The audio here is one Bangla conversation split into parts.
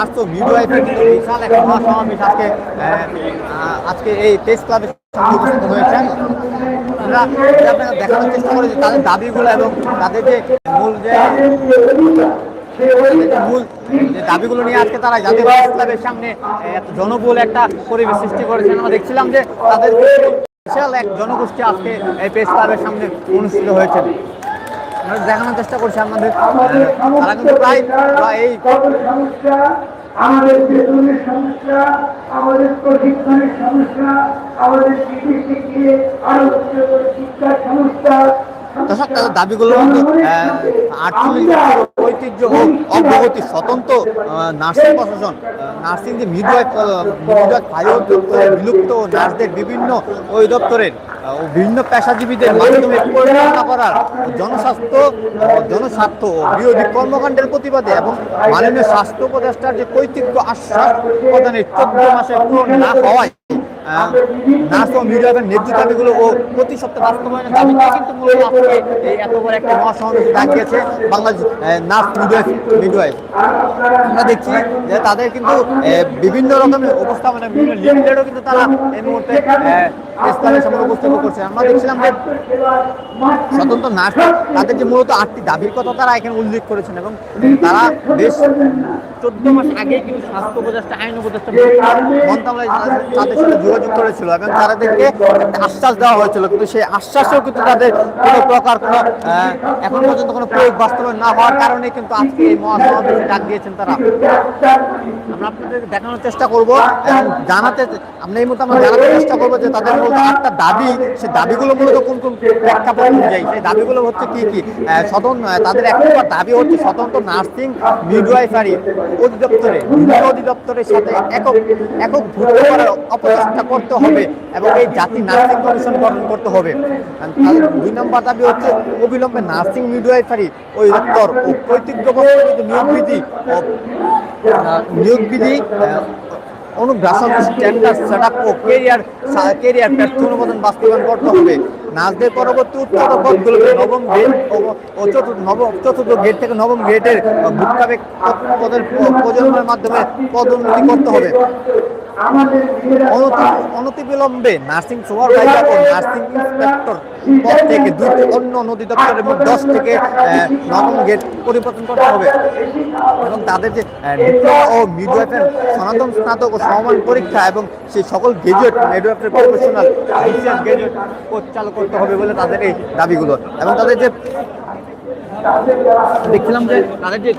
আজ তো কিন্তু বিশাল একটা মহাসমাবেশ আজকে আজকে এই প্রেস সামনে উপস্থিত হয়েছেন। আমরা আপনাকে দেখানোর চেষ্টা করি যে তাদের দাবিগুলো এবং তাদের যে মূল যে মূল যে দাবিগুলো নিয়ে আজকে তারা জাতীয় প্রেস ক্লাবের সামনে এত জনবহুল একটা পরিবেশ সৃষ্টি করেছেন। আমরা দেখছিলাম যে তাদের বিশাল এক জনগোষ্ঠী আজকে এই প্রেস ক্লাবের সামনে অনুষ্ঠিত হয়েছে। আমরা দেখানোর চেষ্টা করছি আপনাদের। তারা কিন্তু প্রায় এই সমস্যা আমাদের বেতনের সমস্যা আমাদের প্রশিক্ষণের সমস্যা আমাদের বিদেশে আরও শিক্ষার সমস্যা দর্শক তাদের দাবিগুলোর মধ্যে আটচল্লিশ ঐতিহ্য ও অগ্রগতি স্বতন্ত্র নার্সিং প্রশাসন নার্সিং যে মিডওয়াইফ মিডওয়াইফ ফাইভ বিলুপ্ত নার্সদের বিভিন্ন ওই দপ্তরের বিভিন্ন পেশাজীবীদের মাধ্যমে পরিচালনা করার জনস্বাস্থ্য জনস্বার্থ বিরোধী কর্মকাণ্ডের প্রতিবাদে এবং মাননীয় স্বাস্থ্য উপদেষ্টার যে কৈতিক্য আশ্বাস প্রদানের চোদ্দ মাসে পূরণ না হওয়ায় ও মিডিয়ার ন্যায্য দাবিগুলো ও প্রতি সপ্তাহে বাস্তবায়নের দাবিতে কিন্তু মূলত আজকে এই এত বড় একটা মহাসমাবেশ ডাকিয়েছে বাংলাদেশ নার্স মিডওয়াইফ মিডওয়াইফ আমরা দেখছি যে তাদের কিন্তু বিভিন্ন রকমের উপস্থাপনা, বিভিন্ন লিমিটেডও কিন্তু তারা এই মুহূর্তে স্থানের সামনে উপস্থাপন করছে। আমরা দেখছিলাম যে স্বতন্ত্র নার্স তাদের যে মূলত আটটি দাবির কথা তারা এখানে উল্লেখ করেছেন এবং তারা বেশ চোদ্দ মাস আগে কিন্তু স্বাস্থ্য উপদেষ্টা, আইন উপদেষ্টা মন্ত্রণালয় তাদের সাথে যোগাযোগ করেছিল এবং তাদেরকে আশ্বাস দেওয়া হয়েছিল। কিন্তু সেই আশ্বাসেও কিন্তু তাদের কোনো প্রকার কোনো এখন পর্যন্ত কোনো প্রয়োগ বাস্তবায়ন না হওয়ার কারণে কিন্তু আজকে এই মহাসমাবেশে ডাক দিয়েছেন তারা। আমরা আপনাদেরকে দেখানোর চেষ্টা করব জানাতে, আমরা এই মুহূর্তে আমরা জানাতে চেষ্টা করব যে তাদের মূলত একটা দাবি, সেই দাবিগুলো মূলত কোন কোন প্রেক্ষাপট অনুযায়ী সেই দাবিগুলো হচ্ছে কি কি? স্বতন্ত্র তাদের এক নম্বর দাবি হচ্ছে স্বতন্ত্র নার্সিং মিডওয়াইফারি অধিদপ্তরে অধিদপ্তরের সাথে একক একক ভুক্ত করার অপচেষ্টা করতে হবে এবং এই জাতি নার্সিং কমিশন গঠন করতে হবে। দুই নম্বর দাবি হচ্ছে অবিলম্বে নার্সিং মিডওয়াইফারি অধিদপ্তর ও পৈতৃক নিয়োগ বিধি নিয়োগ বিধি অনুগ্রাসন স্ট্যান্ডার্ড সেট আপ ও কেরিয়ার কেরিয়ার প্যাট অনুমোদন বাস্তবায়ন করতে হবে। নাচদের পরবর্তী উচ্চতর পদগুলোকে নবম গ্রেড ও- চতুর্থ নবম চতুর্থ গ্রেড থেকে নবম গ্রেডের ভুক্তাবেগ পদের প্রজন্মের মাধ্যমে পদোন্নতি করতে হবে। অনতি- অনতিবিলম্বে নার্সিং সুপারভাইজার ও নার্সিং ইন্সপেক্টর পদ থেকে দুটি অন্য নদী দপ্তরের মধ্যে দশ থেকে নবম গেট পরিবর্তন করতে হবে। এবং তাদের যে ডিপ্লোমা ও মিডওয়াইফের সনাতন স্নাতক ও সমমান পরীক্ষা এবং সেই সকল গ্রাজুয়েট মিডওয়াইফের প্রফেশনাল গ্রাজুয়েট কোর্স চালু করতে হবে বলে তাদের এই দাবিগুলো। এবং তাদের যে দেখছিলাম যে তাদের যে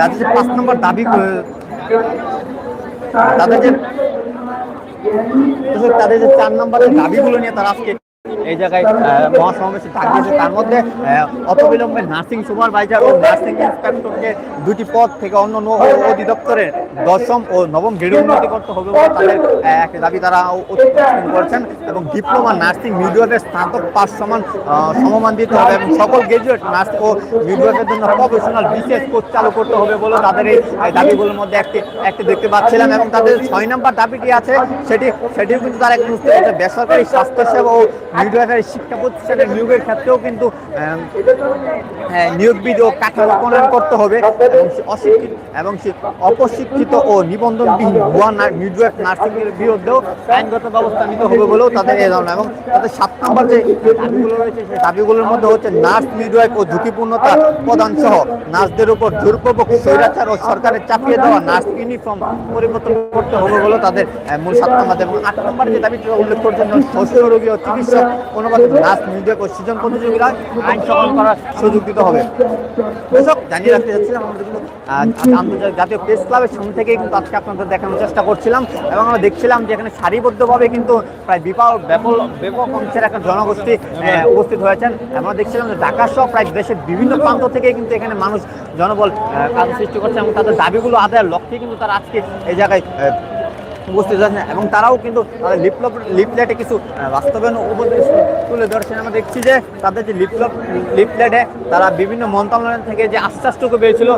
তাদের যে পাঁচ নম্বর দাবি তাদের যে তাদের যে চার নম্বরের দাবিগুলো নিয়ে তারা আজকে এই জায়গায় মহাসমাবেশে ডাক দিয়েছে তার মধ্যে অতবিলম্বে নার্সিং সুপারভাইজার ও নার্সিং ইন্সপেক্টরকে দুটি পদ থেকে অন্য অধিদপ্তরের দশম ও নবম গ্রেড উন্নতি করতে হবে বলে তাদের একটা দাবি তারা করেছেন এবং ডিপ্লোমা নার্সিং মিডওয়াইফের স্নাতক পাস সমান সমমান দিতে হবে এবং সকল গ্রাজুয়েট নার্স ও মিডওয়াইফের জন্য প্রফেশনাল বিশেষ কোর্স চালু করতে হবে বলে তাদের এই দাবিগুলোর মধ্যে একটি একটি দেখতে পাচ্ছিলাম এবং তাদের ছয় নম্বর দাবিটি আছে, সেটি, সেটিও কিন্তু তারা বুঝতে বেসরকারি স্বাস্থ্যসেবা ও মিডওয়াইফারি শিক্ষা প্রতিষ্ঠানে নিয়োগের ক্ষেত্রেও কিন্তু আহ, নিয়োগ বিধি ও কাঠামো প্রণয়ন করতে হবে অশিক্ষিত এবং সে অপ্রশিক্ষিত ও নিবন্ধনবিহীন ভুয়া মিডওয়াইফ নার্সিং এর বিরুদ্ধেও আইনগত ব্যবস্থা নিতে হবে বলেও তাদের এই ধারণা। এবং তাদের সাত নম্বর যে দাবিগুলো রয়েছে সেই দাবিগুলোর মধ্যে হচ্ছে নার্স মিডওয়াইফ ও ঝুঁকিপূর্ণতা প্রদান সহ নার্সদের উপর জোরপূর্বক স্বৈরাচার ও সরকারের চাপিয়ে দেওয়া নার্স ইউনিফর্ম পরিবর্তন করতে হবে বলে তাদের মূল সাত নম্বর এবং আট নম্বর যে দাবিটি উল্লেখ করছেন শস্য রোগী ও চিকিৎসক অনুবাদ নার্স মিডিয়াক ও প্রতিযোগীরা আইন সংগ্রহ করার সুযোগ দিতে হবে। দর্শক, জানিয়ে রাখতে চাচ্ছিলাম আমাদের কিন্তু আন্তর্জাতিক জাতীয় প্রেস ক্লাবের সামনে থেকে কিন্তু আজকে আপনাদের দেখানোর চেষ্টা করছিলাম এবং আমরা দেখছিলাম যে এখানে সারিবদ্ধভাবে কিন্তু প্রায় বিপাল ব্যাপক ব্যাপক অংশের একটা জনগোষ্ঠী উপস্থিত হয়েছেন। আমরা দেখছিলাম যে ঢাকা সহ প্রায় দেশের বিভিন্ন প্রান্ত থেকে কিন্তু এখানে মানুষ জনবল কাজ সৃষ্টি করছে এবং তাদের দাবিগুলো আদায়ের লক্ষ্যে কিন্তু তারা আজকে এই জায়গায় উপস্থিত আছেন এবং তারাও কিন্তু তাদের লিপলপ লিপলেটে কিছু বাস্তবায়ন উপদেশ তুলে ধরছেন। আমরা দেখছি যে তাদের যে লিপলপ লিপলেটে তারা বিভিন্ন মন্ত্রণালয় থেকে যে আশ্বাসটুকু পেয়েছিল,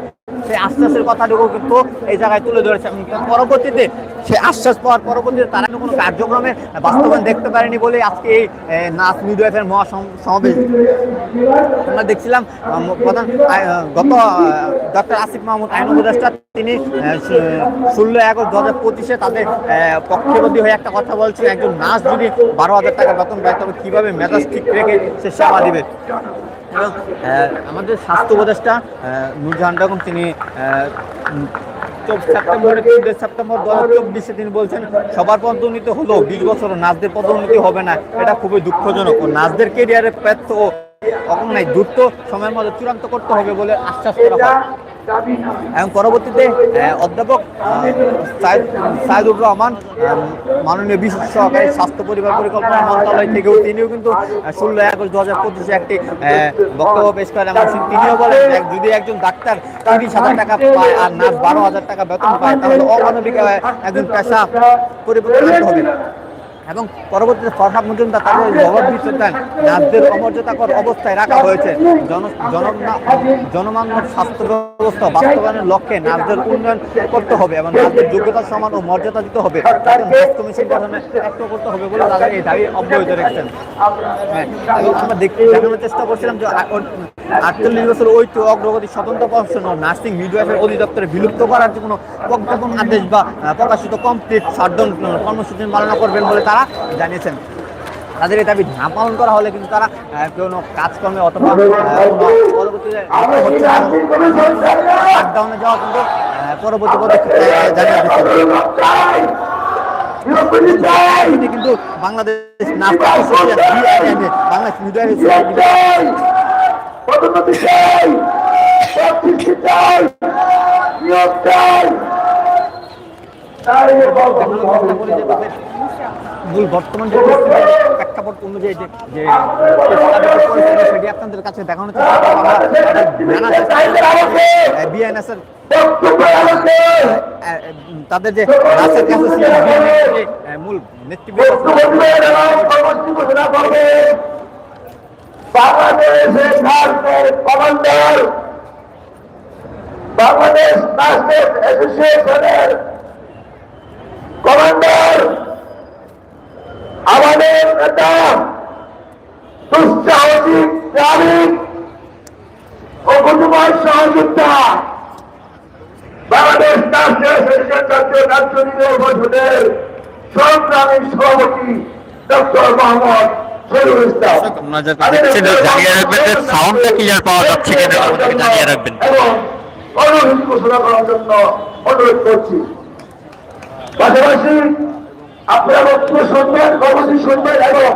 সেই আশ্বাসের কথাটুকু কিন্তু এই জায়গায় তুলে ধরেছে। এবং পরবর্তীতে সে আশ্বাস পাওয়ার পরবর্তীতে তারা কোনো কার্যক্রমে বাস্তবায়ন দেখতে পারেনি বলে আজকে এই এ, নাস মিডওয়াইফের মহাসমাবেশ আমরা দেখছিলাম প্রধান গত ডক্টর আসিফ মাহমুদ আইন উপদেষ্টা তিনি ষোলো আগস্ট দু হাজার পঁচিশে তাদের পক্ষপাতী হয়ে একটা কথা বলছেন একজন নার্স যদি বারো হাজার টাকা বেতন পায় তবে কীভাবে মেজাজ ঠিক রেখে সে সেবা দিবে? এবং আমাদের স্বাস্থ্য উপদেষ্টা নূরজাহান বেগম তিনি সেপ্টেম্বরে সেপ্টেম্বর দু হাজার চব্বিশে তিনি বলছেন সবার পদোন্নতি হলো বিশ বছর নাচদের পদোন্নতি হবে না এটা খুবই দুঃখজনক। ও নাচদের কেরিয়ারের প্যাথ ও অকনায় দ্রুত সময়ের মধ্যে চূড়ান্ত করতে হবে বলে আশ্বাস করা হয়। এবং পরবর্তীতে অধ্যাপক সাইদুর রহমান মাননীয় বিশেষ সহকারী স্বাস্থ্য পরিবার পরিকল্পনা মন্ত্রণালয় থেকেও তিনিও কিন্তু ষোলো আগস্ট দু হাজার পঁচিশে একটি বক্তব্য পেশ করেন এবং তিনিও বলেন যদি একজন ডাক্তার তিরিশ হাজার টাকা পায় আর নার্স বারো হাজার টাকা বেতন পায়, তাহলে অমানবিক একজন পেশা পরিবর্তন হবে। এবং পরবর্তীতে ফরহাদ মজুমদার তাদের জবাব দিতে দেন। নার্সদের অমর্যাদাকর অবস্থায় রাখা হয়েছে। জন জনমান্য স্বাস্থ্য ব্যবস্থা বাস্তবায়নের লক্ষ্যে নার্সদের উন্নয়ন করতে হবে এবং নার্সদের যোগ্যতা সমান ও মর্যাদা দিতে হবে। কমিশন গঠনে একটু করতে হবে বলে তাদের এই দাবি অব্যাহত রেখেছেন। হ্যাঁ, এবং আমরা দেখতে দেখানোর চেষ্টা করছিলাম যে আটচল্লিশ বছর ঐক্য, অগ্রগতি, স্বতন্ত্র প্রফেশন ও নার্সিং মিডওয়াইফের অধিদপ্তরে বিলুপ্ত করার যে কোনো প্রজ্ঞাপন আদেশ বা প্রকাশিত কমপ্লিট শাটডাউন কর্মসূচি পালন করবেন বলে তারা জানিয়েছেন। তাদের এই দাবি না পালন করা হলে কিন্তু তারা কোনো কাজকর্মে অথবা পরবর্তী পদক্ষেপ জানিয়ে কিন্তু বাংলাদেশ বাংলাদেশ চাই পদোন্নতি চাই সবকিছু চাই নিয়োগ চাই। মূল বর্তমান যে প্রেক্ষাপট অনুযায়ী যে যে সেটি আপনাদের কাছে তাদের যে মূল নেতৃবৃন্দ বক্তব্য দিয়ে এবং কর্মসূচি ঘোষণা করবে বাংলাদেশের নার্সের কমান্ডার, বাংলাদেশ নার্সেস অ্যাসোসিয়েশনের কমান্ডার, আমাদের নেতা দুঃসাহসিক গ্রামীণ ও কুটুমার সহযোগিতা বাংলাদেশ নার্সেস অ্যাসোসিয়েশন নির্বাহী পরিষদের সংগ্রামী সভাপতি ডক্টর মোহাম্মদ শহীদুল ইসলাম আপনারা যারা দেখছেন, জানিয়ে রাখবেন যে সাউন্ডটা ক্লিয়ার পাওয়া যাচ্ছে কিনা আমাদেরকে জানিয়ে রাখবেন। অনুরোধ ঘোষণা করার জন্য অনুরোধ করছি। পাশাপাশি আপনারা বক্তব্য শুনবেন কর্মসূচি শুনবেন এবং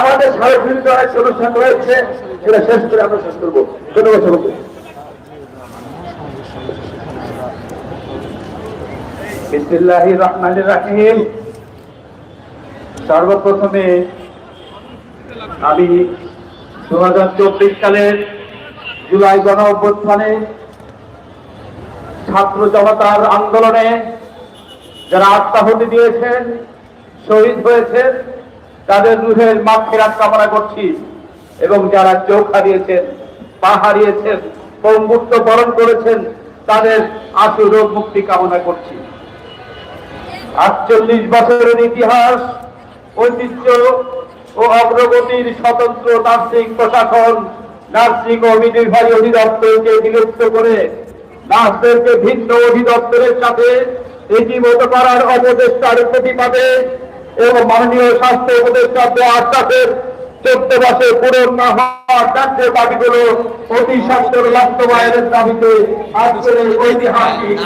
আমাদের সরাসরি যারা অনুষ্ঠান রয়েছে সেটা শেষ করে আমরা শেষ করব। ধন্যবাদ সবাইকে। বিসমিল্লাহ রহমান রাহিম। সর্বপ্রথমে আমি দু হাজার চব্বিশ সালের জুলাই গণ অভ্যুত্থানে ছাত্র জনতার আন্দোলনে যারা আত্মাহুতি দিয়েছেন, শহীদ হয়েছেন, তাদের রুহের মাক্ষেরাত কামনা করছি এবং যারা চোখ হারিয়েছেন পা হারিয়েছেন, পঙ্গুত্ব বরণ করেছেন, তাদের আশু রোগ মুক্তি কামনা করছি। আটচল্লিশ বছরের ইতিহাস, ঐতিহ্য ও অগ্রগতির স্বতন্ত্র নার্সিং প্রশাসন, নার্সিং ও মিডওয়াইফারি অধিদপ্তরকে বিলুপ্ত করে নার্সদেরকে ভিন্ন অধিদপ্তরের সাথে একীভূত করার অপচেষ্টার প্রতিবাদে এবং মাননীয় স্বাস্থ্য উপদেষ্টা আশ্বাসের চোদ্দ মাসে পূরণ না হওয়ার চারটে দাবিগুলো অতি সত্তর বাস্তবায়নের দাবিতে আজকের ঐতিহাসিক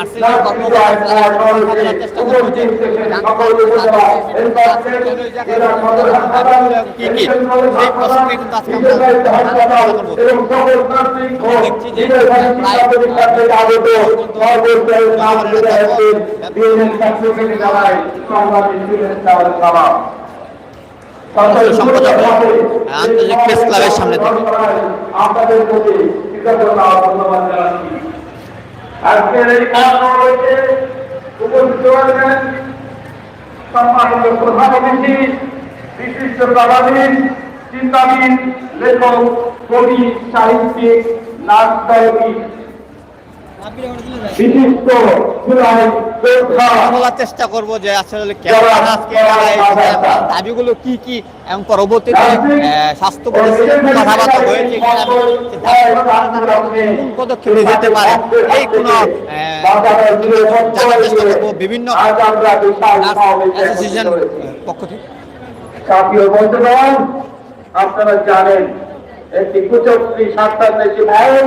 এবং সম্পাদক আন্তর্জাতিক প্রেস ক্লাবের সামনে থেকে। আপনাদের প্রতি কৃতজ্ঞতা ও ধন্যবাদ জানাচ্ছি। আজকের এই কার্যক্রম উপস্থিত রয়েছেন সম্মানিত প্রধান অতিথি বিশিষ্ট চিন্তাবিদ লেখক কবি সাহিত্যিক নাচ গায়কী বলার চেষ্টা করব যে আসলে আজকে দাবিগুলো কি কি এবং পরবর্তীতে স্বাস্থ্য কথাবার্তা হয়েছে পদক্ষেপ যেতে পারে? এই কোনো জানার চেষ্টা করব বিভিন্ন অ্যাসোসিয়েশন পক্ষ থেকে। জাতীয় বন্ধুগণ আপনারা জানেন একটি কুচক্রী স্বার্থান্বেষী মহল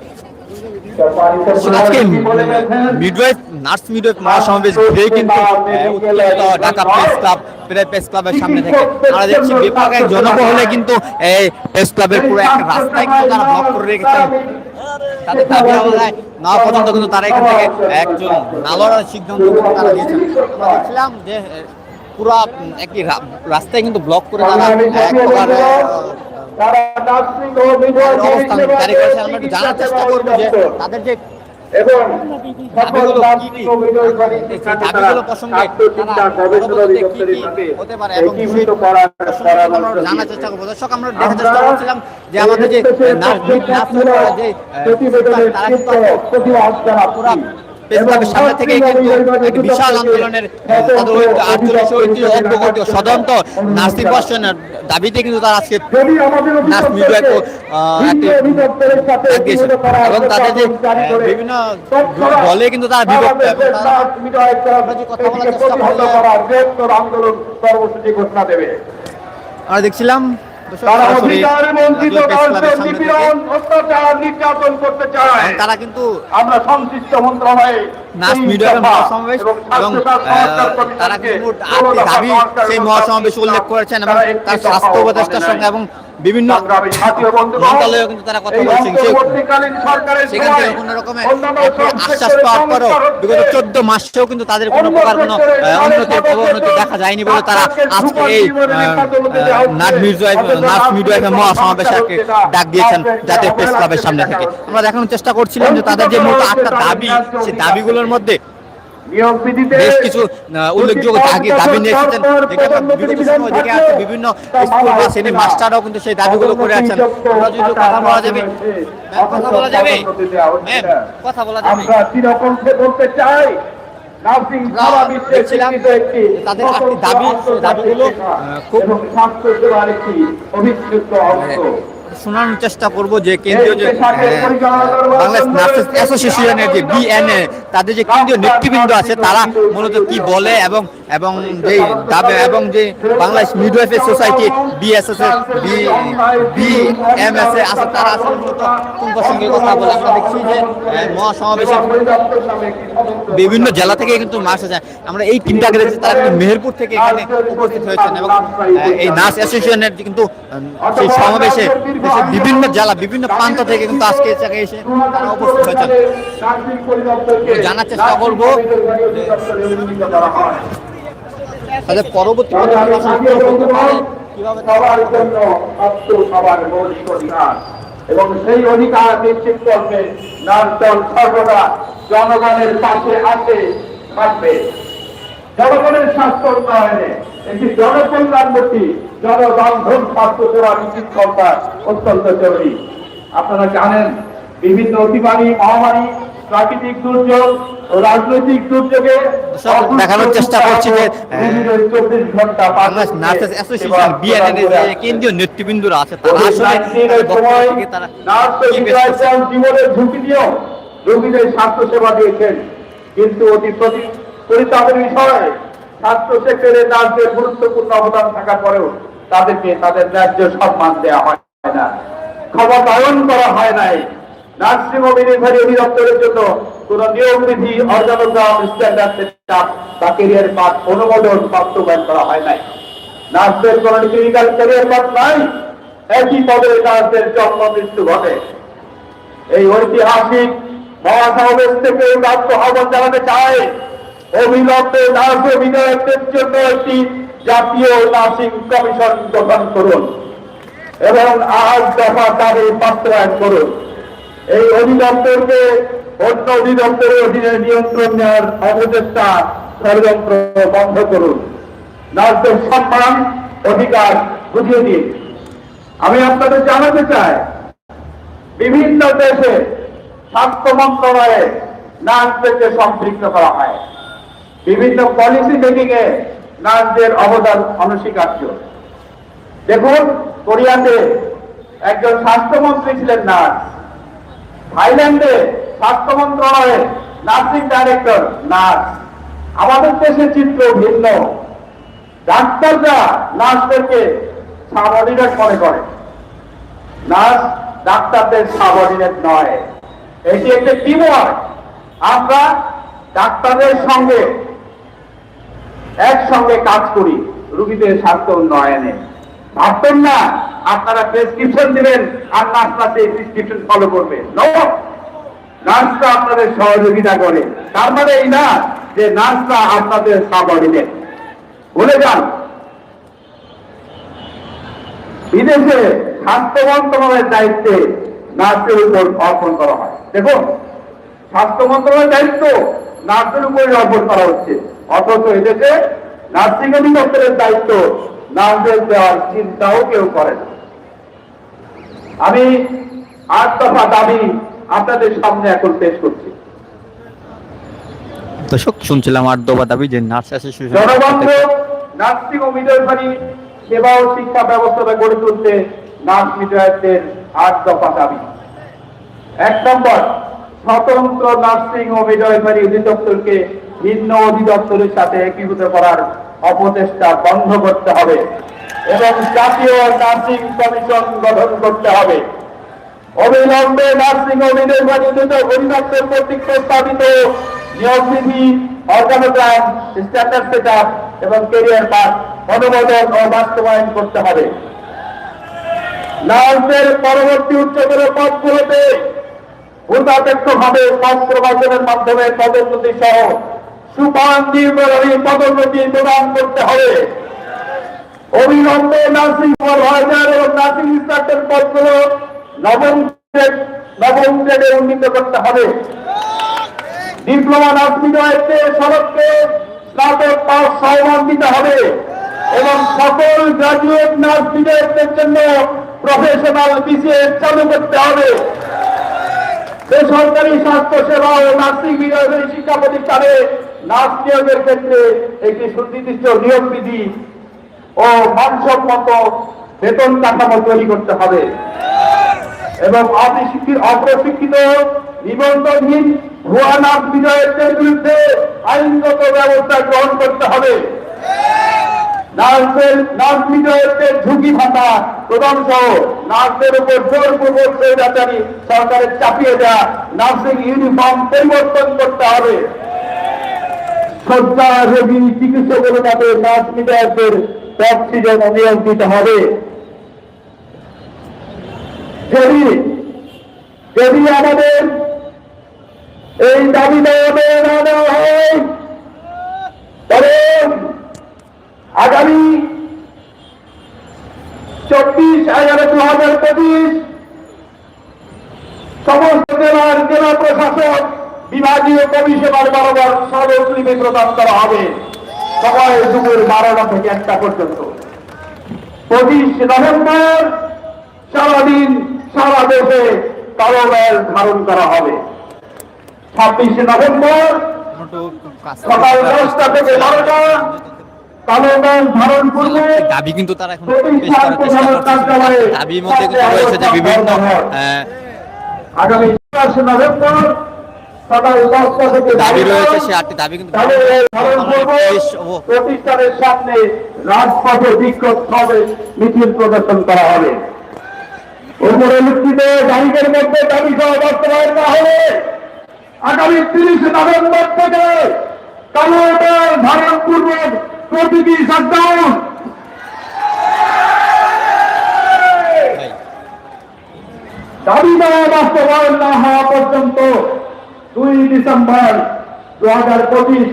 আজকে মিডওয়াইফ নার্স মিডওয়াইফ মহাসমাবেশ ঘিরে কিন্তু উত্তেজিত ঢাকা প্রেস ক্লাব প্রেস ক্লাবের সামনে থেকে আমরা দেখছি জনবহলে কিন্তু এই প্রেস ক্লাবের পুরো একটা রাস্তায় কিন্তু তারা ব্লক করে রেখেছেন তাদের দাবি আদায় না পর্যন্ত কিন্তু তারা এখান থেকে একজন নালরার সিদ্ধান্ত তারা দিয়েছেন আমরা দেখছিলাম যে পুরো একটি রাস্তায় কিন্তু ব্লক করে তারা এক প্রকার তারা নার্সিং ও আমরা জানার চেষ্টা করব যে তাদের যে এবং সকল কি কি? নার্সিং ও বিজয়কারী এই শিক্ষার্থীরা আত্মচিন্তা গবেষণা অধিদপ্তরের সাথে হতে পারে এবং একীভূত করার পরামর্শ জানার চেষ্টা করব। দর্শক আমরা দেখার চেষ্টা করছিলাম যে আমাদের যে নার্স নার্সরা যে প্রতিবেদনের তারা কিন্তু প্রতিবাদ জানাচ্ছি। সামনে থেকে কিন্তু বিশাল আন্দোলনের আটচল্লিশ ঐতিহ্য অগ্রগতি বর্ষণের দাবিতে কিন্তু তারা আজকে মিডিয়াকে এবং তাদের যে বিভিন্ন দলে কিন্তু তারা বিভক্ত আন্দোলন কর্মসূচি ঘোষণা দেবে। আমরা দেখছিলাম তারা অধিকার বঞ্চিত। নিপীড়ন অত্যাচার নির্যাতন করতে চায় তারা কিন্তু আমরা সংশ্লিষ্ট মন্ত্রণালয়ে মিডিয়ার মহাসমাবেশ এবং তারা কিন্তু দাবি সেই মহাসমাবেশ উল্লেখ করেছেন এবং তার স্বাস্থ্য উপদেষ্টার সঙ্গে এবং বিভিন্ন মন্ত্রণালয়েও কিন্তু তারা কথা বলছেন সেখান থেকে কোনো রকমের অন্যান্য একটি সব আশ্বাস পাওয়ার পরও বিগত চোদ্দ মাসেও কিন্তু তাদের কোনো প্রকার কোনো উন্নতি অবনতি দেখা যায়নি বলে তারা আজকে এই মিউজিয়াম। ডাক দিয়েছেন জাতীয় প্রেস ক্লাবের সামনে থেকে। আমরা দেখানোর চেষ্টা করছিলাম যে তাদের যে মোট আটটা দাবি সেই দাবিগুলোর মধ্যে বেশ কিছু উল্লেখযোগ্য দাবি দাবি নিয়ে এসেছেন দেখে বিগত সময় দেখে আসছি বিভিন্ন স্কুল বা শ্রেণির মাস্টাররাও কিন্তু সেই দাবিগুলো করে আছেন। আমরা যদি কথা বলা যাবে কথা বলা যাবে? কথা বলা যাবে? আমরা চিরকণ্ঠে বলতে চাই তাদের একটি দাবি, দাবিগুলো, খুব- স্বাস্থ্য সেবার অংশ। শোনানোর চেষ্টা করব যে কেন্দ্রীয় যে বাংলাদেশ নার্সেস অ্যাসোসিয়েশনের যে বিএনএ, তাদের যে কেন্দ্রীয় নেতৃবৃন্দ আছে, তারা মূলত কি বলে এবং এবং যে দাবি, এবং যে Bangladesh midwifery society BSS B BMS এ আছে, তারা আসলে মূলত কোন প্রসঙ্গে কথা বলে? আমরা দেখছি যে মহাসমাবেশে বিভিন্ন জেলা থেকে কিন্তু মার্চ আছে আমরা এই তিনটা গেছি তারা কিন্তু মেহেরপুর থেকে এখানে উপস্থিত হয়েছেন এবং এই নার্স অ্যাসোসিয়েশনের কিন্তু সেই সমাবেশে বিভিন্ন জেলা বিভিন্ন প্রান্ত থেকে কিন্তু আজকে এসে তারা উপস্থিত হয়েছেন। জানার চেষ্টা করব তাদের পরবর্তী এবং সেই অধিকার নিশ্চিত করবে নারদল সর্বদা জনগণের পাশে আছে থাকবে। জনগণের স্বাস্থ্য উন্নয়নে একটি জনকল্যাণমুখী জনবান্ধব স্বাস্থ্য সেবা নিশ্চিত করা অত্যন্ত জরুরি। আপনারা জানেন বিভিন্ন অতিমারি মহামারী প্রাকৃতিক দুর্যোগ রাজনৈতিক দুর্যোগে দেখানোর চেষ্টা করছি যে, চব্বিশ ঘণ্টা বাংলাদেশ নার্সেস অ্যাসোসিয়েশন বিএনএন যে কেন্দ্রীয় নেতৃবৃন্দরা আছে তারা আসলে তারা? জীবনের ঝুঁকি দিয়েও রোগীদের স্বাস্থ্য সেবা দিয়েছেন। কিন্তু অতি পরিতাপের বিষয় স্বাস্থ্য সেক্টরে নার্সদের গুরুত্বপূর্ণ অবদান থাকার পরেও তাদেরকে তাদের ন্যায্য সম্মান দেওয়া হয় না। ক্ষমতায়ন করা হয় নাই। নার্সিং জন্য নিয়ম অনুমোদন করা হয় নাই। নার্সদের নাই। একই পদে নার্সদের ঘটে। এই ঐতিহাসিক মহাসমাবেশ থেকে চাই অবিলম্বে নার্স বিধায়কদের জন্য একটি জাতীয় নার্সিং কমিশন গঠন করুন এবং আজ দফা দাবি বাস্তবায়ন করুন। এই অধিদপ্তরকে অন্য অধিদপ্তরের অধীনে নিয়ন্ত্রণ নেওয়ার অপচেষ্টা ষড়যন্ত্র বন্ধ করুন। নার্সদের সম্মান অধিকার বুঝিয়ে দিন। আমি আপনাদের জানাতে চাই, বিভিন্ন দেশে স্বাস্থ্য মন্ত্রণালয়ে নার্সদেরকে সম্পৃক্ত করা হয়। বিভিন্ন পলিসি মেকিং এ নার্সদের অবদান অনস্বীকার্য। দেখুন, কোরিয়াতে একজন স্বাস্থ্যমন্ত্রী ছিলেন নার্স। থাইল্যান্ডে স্বাস্থ্য মন্ত্রণালয়ে নার্সিং ডাইরেক্টর নার্স। আমাদের দেশের চিত্র ভিন্ন। ডাক্তাররা নার্সদেরকে সাবঅর্ডিনেট মনে করে। নার্স ডাক্তারদের সাবঅর্ডিনেট নয়। এটি একটি টিমওয়ার্ক আমরা ডাক্তারদের সঙ্গে একসঙ্গে কাজ করি, রুগীদের স্বাস্থ্য উন্নয়নে। ভাবতেন না, আপনারা প্রেসক্রিপশন দিবেন আর নার্সরা সেই প্রেসক্রিপশন ফলো করবে নার্সরা আপনাদের সহযোগিতা করে। তার মানে এই না যে নার্সরা আপনাদের সাবঅর্ডিনেট ভুলে যান। বিদেশে স্বাস্থ্য মন্ত্রণালয়ের দায়িত্বে নার্সের উপর অর্পণ করা হয়। দেখুন স্বাস্থ্য মন্ত্রণালয়ের দায়িত্ব নার্সের উপরে অর্পণ করা হচ্ছে। অথচ এদেশে নার্সিং অধিদপ্তরের দায়িত্ব নার্সদের দেওয়ার চিন্তাও কেউ করে না। আমি আট দফা দাবি আপনাদের সামনে এখন পেশ করছি। দর্শক শুনছিলাম আর দোবা দাবি যে নার্স অ্যাসোসিয়েশন জনবান্ধব নার্সিং ও মিডওয়াইফারি সেবা ও শিক্ষা ব্যবস্থাটা গড়ে তুলতে নার্স মিডওয়াইফদের আট দফা দাবি। এক নম্বর স্বতন্ত্র নার্সিং ও মিডওয়াইফারি অধিদপ্তরকে ভিন্ন অধিদপ্তরের সাথে একীভূত করার অপচেষ্টা বন্ধ করতে হবে এবং জাতীয় নার্সিং কমিশন গঠন করতে হবে। অবিলম্বে নার্সিং মিডওয়াইফারি অধিদপ্তর কর্তৃক প্রস্তাবিত নিয়োগ বিধি, অর্গানোগ্রাম স্ট্যান্ডার্ড সেট এবং কেরিয়ার পাস অনুমোদন ও বাস্তবায়ন করতে হবে। নার্সের পরবর্তী উচ্চতর পদগুলোতে ভূতাপেক্ষ ভাবে পদ প্রবাচনের মাধ্যমে পদোন্নতি সহ সুপান্তিরী প্রদান করতে হবে। এবং নার্সিং ইনস্ট্রাক্টর পদগুলো নবম সকল গ্রাজুয়েট নার্স মিডিয়াদের জন্য প্রফেশনাল বিসিএস চালু করতে হবে। বেসরকারি স্বাস্থ্য সেবা ও নার্সিং বিভাগের শিক্ষা প্রতিষ্ঠানে নার্স নিয়োগের ক্ষেত্রে একটি সুনির্দিষ্ট নিয়োগ বিধি ও মানসম্মত বেতন কাঠামো তৈরি করতে হবে। এবং অপ্রশিক্ষিত অপ্রশিক্ষিত, নিবন্ধনহীন ভুয়া নাম বিজয়ের বিরুদ্ধে আইনগত ব্যবস্থা গ্রহণ করতে হবে। নার্সের নার্স বিজয়ের ঝুঁকি ভাতা প্রদান সহ নার্সদের উপর জোরপূর্বক স্বৈরাচারী সরকারের চাপিয়ে দেওয়া নার্সিং ইউনিফর্ম পরিবর্তন করতে হবে। শয্যা রোগী চিকিৎসকের মতো নার্স মিডিয়াদের অক্সিজেন নিয়োগ দিতে হবে। যদি যদি আমাদের এই দাবি হয়, তবে আগামী চব্বিশ এগারো দু হাজার পঁচিশ সমস্ত জেলার জেলা প্রশাসক বিভাগীয় কমিশনার বারবার সর্বশ্রী প্রদান করা হবে। সবাই দুপুর বারোটা থেকে একটা পর্যন্ত। পঁচিশ নভেম্বর সারাদিন সারা দেশে কালো ধারণ করা হবে। ছাব্বিশে নভেম্বর সকাল দশটা থেকে বারোটা দাবি কিন্তু তারা এখন পেশ করার চেষ্টা করছে দাবির মধ্যে কিন্তু রয়েছে যে বিভিন্ন আগামী নভেম্বর দাবি রয়েছে সে আটটি দাবি কিন্তু ধারণ করবে পুলিশ প্রতিষ্ঠানের সামনে রাজপথে বিক্ষোভ হবে মিছিল প্রদর্শন করা হবে। উপরে গাড়িদের মধ্যে দাবি সহ বাস্তবায়ন না হলে আগামী তিরিশে নভেম্বর থেকে কালো ব্যাগ ধারণ প্রতিটি শাটডাউন দাবি দেওয়া বাস্তবায়ন না হওয়া পর্যন্ত দুই ডিসেম্বর দু হাজার পঁচিশ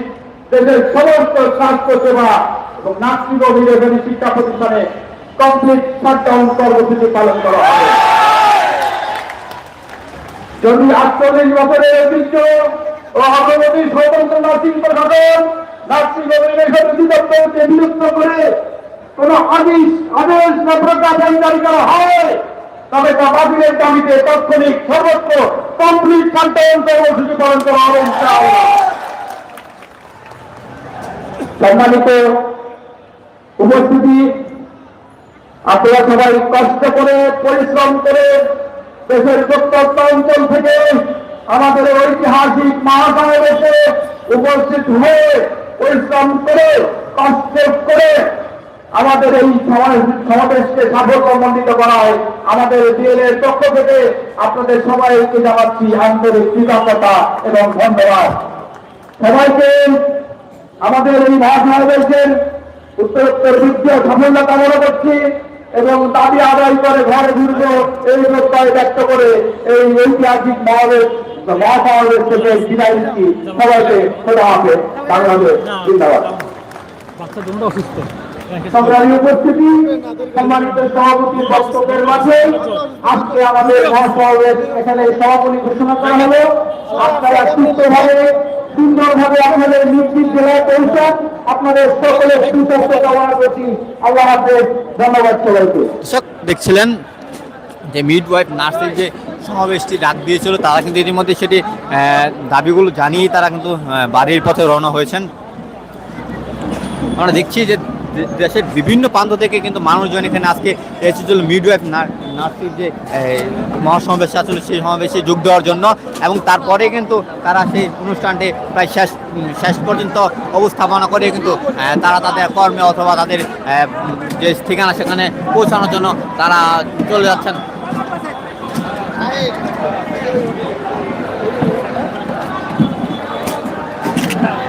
দেশের সমস্ত স্বাস্থ্য সেবা এবং নাগরিক অভিযোগী শিক্ষা প্রতিষ্ঠানে কমপ্লিট শাটডাউন কর্মসূচি পালন করা হবে। যদি আটচল্লিশ বছরের ঐতিহ্য ও অগ্রগতির স্বতন্ত্র নার্সিং প্রশাসন নার্সিং অধিবেশন অধিদপ্তরকে বিলুপ্ত করে কোন আদেশ আদেশ বা প্রজ্ঞাপন জারি করা হয় তবে বাতিলের দাবিতে তাৎক্ষণিক সর্বত্র কমপ্লিট শাটডাউন কর্মসূচি পালন করা হবে সম্মানিত উপস্থিতি, আপনারা সবাই কষ্ট করে, পরিশ্রম করে দেশের প্রত্যন্ত অঞ্চল থেকে আমাদের ঐতিহাসিক মহাসমাবেশে উপস্থিত হয়ে পরিশ্রম করে, কষ্ট করে আমাদের এই সমাবেশ- সমাবেশকে সাফল্যমণ্ডিত করা হয়। আমাদের বিএলের পক্ষ থেকে আপনাদের সবাইকে জানাচ্ছি আন্তরিক কৃতজ্ঞতা এবং ধন্যবাদ। সবাইকে আমাদের এই মহাসমাবেশের উত্তরোত্তর বৃদ্ধি সাফল্য কামনা করছি এবং দাবি আদায় করে ঘরে ফিরব এই প্রত্যয় ব্যক্ত করে এই ঐতিহাসিক মহাবেশ মহাসমাবেশ থেকে বিদায় নিচ্ছি। সবাইকে খোলা হবে বাংলাদেশ জিন্দাবাদ। সংগ্রামী উপস্থিতি, সম্মানিত বক্তব্যের মাঝে আজকে আমাদের এখানে সভাপতি ঘোষণা করা হলো। আপনারা সুস্থভাবে, সুন্দরভাবে আপনাদের নিজ জেলায় পৌঁছান। আপনাদের সকলের সুস্বাস্থ্য কামনা করছি আল্লাহ হাফেজ। ধন্যবাদ সবাইকে। দেখছিলেন যে মিড ওয়াইফ নার্সের যে সমাবেশটি ডাক দিয়েছিল, তারা কিন্তু ইতিমধ্যে সেটি দাবিগুলো জানিয়েই তারা কিন্তু বাড়ির পথে রওনা হয়েছেন। আমরা দেখছি যে দেশের বিভিন্ন প্রান্ত থেকে কিন্তু মানুষজন এখানে আজকে এসেছিল মিডওয়াইফ নার্সির যে মহাসমাবেশ আসলে সেই সমাবেশে যোগ দেওয়ার জন্য এবং তারপরে কিন্তু তারা সেই অনুষ্ঠানটি প্রায় শেষ শেষ পর্যন্ত অবস্থাপনা করে কিন্তু তারা তাদের কর্মে অথবা তাদের যে ঠিকানা সেখানে পৌঁছানোর জন্য তারা চলে যাচ্ছেন।